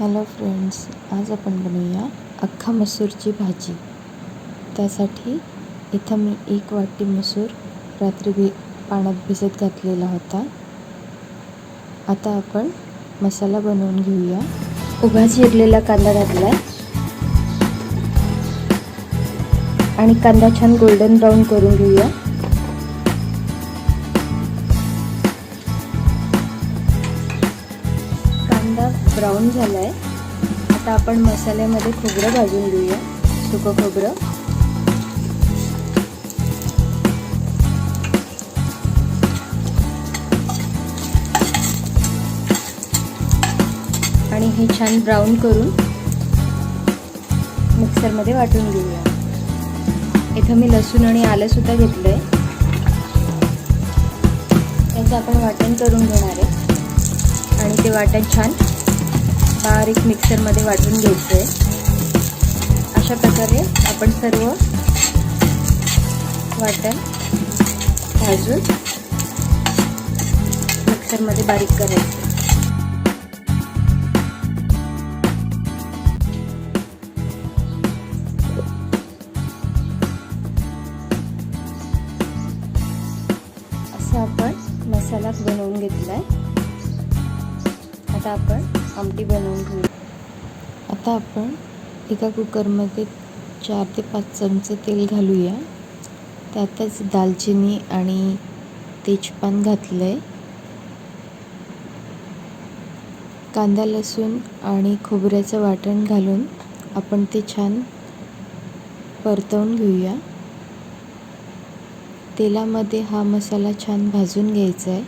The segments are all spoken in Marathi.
हॅलो फ्रेंड्स आज आपण बनवूया अख्खा मसूरची भाजी. त्यासाठी इथं मी एक वाटी मसूर रात्री भि पाण्यात भिजत घातलेला होता. आता आपण मसाला बनवून घेऊया. उभा चिरलेला कांदा घातला आणि कांदा छान गोल्डन ब्राऊन करून घेऊया. ब्राऊन झाला आहे आता आपण मसाल्यामध्ये खोबरं भाजून घेऊया. सुकं खोबरं. आणि हे छान ब्राऊन करून मिक्सरमध्ये वाटून घेऊया. इथं मी लसूण आणि आलंसुद्धा घेतलं आहे त्याचं आपण वाटण करून घेणार आहे. आणि ते वाटण छान बारीक मिक्सरमध्ये वाटून घ्यायचं आहे अशा प्रकारे आपण सर्व वाटण भाजून मिक्सरमध्ये बारीक करायचं. असा आपण मसाला बनवून घेतला आहे आता आपण आमटी बनवून घेऊ आता आपण एका कुकरमध्ये चार ते पाच चमचे तेल घालूया. त्यातच दालचिनी आणि तेजपान घातलं आहे कांदा लसूण आणि खोबऱ्याचं वाटण घालून आपण ते छान परतवून घेऊया. तेलामध्ये हा मसाला छान भाजून घ्यायचा आहे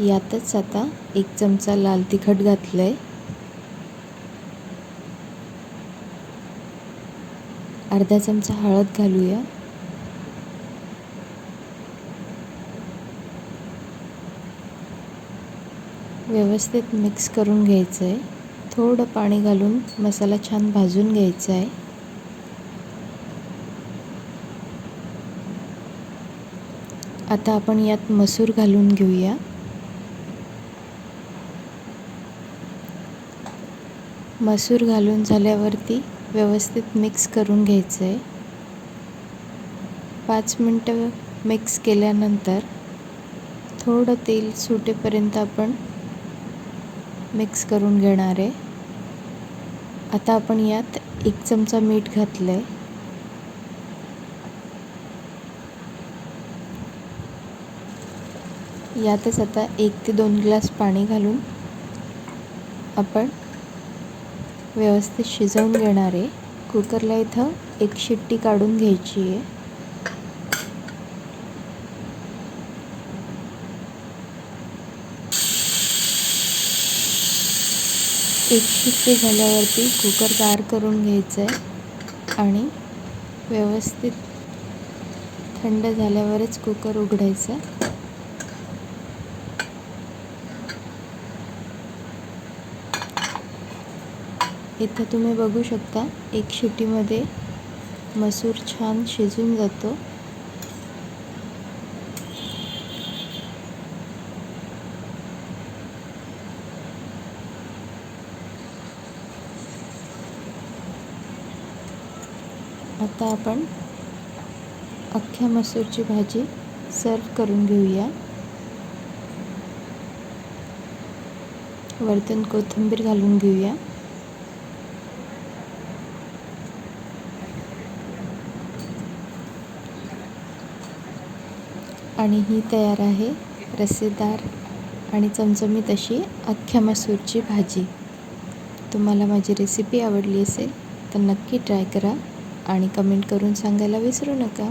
यातच आता एक चमचा लाल तिखट घातलं आहे अर्धा चमचा हळद घालूया. व्यवस्थित मिक्स करून घ्यायचं आहे थोडं पाणी घालून मसाला छान भाजून घ्यायचा आहे आता आपण यात मसूर घालून घेऊया. मसूर घालून झाल्यावरती व्यवस्थित मिक्स करून घ्यायचं आहे पाच मिनटं मिक्स केल्यानंतर थोडं तेल सुटेपर्यंत आपण मिक्स करून घेणार आहे. आता आपण यात एक चमचा मीठ घातलं आहे यातच आता एक ते दोन ग्लास पाणी घालून आपण व्यवस्थित शिजवून घेणार आहे. कुकरला इथं एक शिट्टी काढून घ्यायची आहे. एक शिट्टी झाल्यावरती कुकर गार करून घ्यायचं आहे आणि व्यवस्थित थंड झाल्यावरच कुकर उघडायचं. इथं तुम्ही बघू शकता एक शिटीमध्ये मसूर छान शिजून जातो. आता आपण अख्ख्या मसूरची भाजी सर्व करून घेऊया. वरतून कोथिंबीर घालून घेऊया. आणि ही तयार आहे रस्सेदार आणि चमचमीत अशी अख्ख्या मसूरची भाजी. तुम्हाला माझी रेसिपी आवडली असेल तर नक्की ट्राय करा आणि कमेंट करून सांगायला विसरू नका.